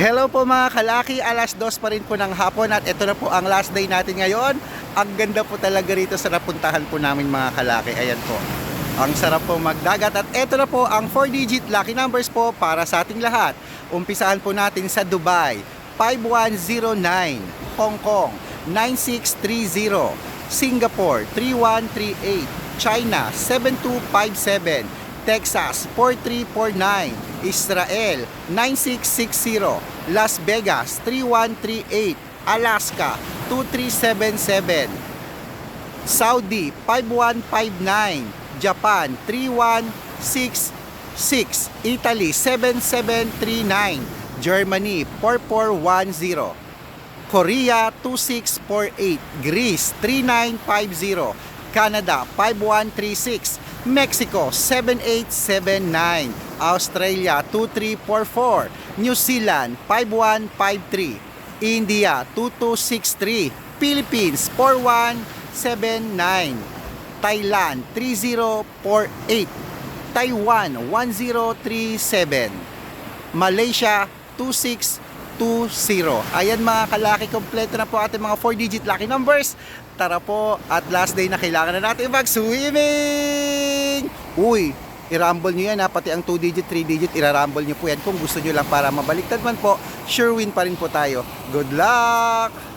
Hello po mga kalaki, alas dos pa rin po ng hapon at ito na po ang last day natin ngayon. Ang ganda po talaga rito sa napuntahan po namin mga kalaki. Ayan po. Ang sarap po magdagat at ito na po ang 4-digit lucky numbers po para sa ating lahat. Umpisahan po natin sa Dubai, 5109, Hong Kong, 9630, Singapore, 3138, China, 7257, Texas 4349, Israel 9660, Las Vegas 3138, Alaska 2377, Saudi 5159, Japan 3166, Italy 7739, Germany 4410, Korea 2648, Greece 3950, Canada 5136, Mexico 7879, Australia 2344, New Zealand 5153, India 2263, Philippines 4179, Thailand 3048, Taiwan 1037, Malaysia 2620. Ayan mga kalaki, kompleto na po ating mga 4-digit lucky numbers. Tara po, at last day na kailangan na natin mag-swimming! Uy, i-rumble nyo yan ha, pati ang 2-digit, 3-digit, i-rumble nyo po yan kung gusto nyo lang para mabaliktad man po, sure win pa rin po tayo. Good luck!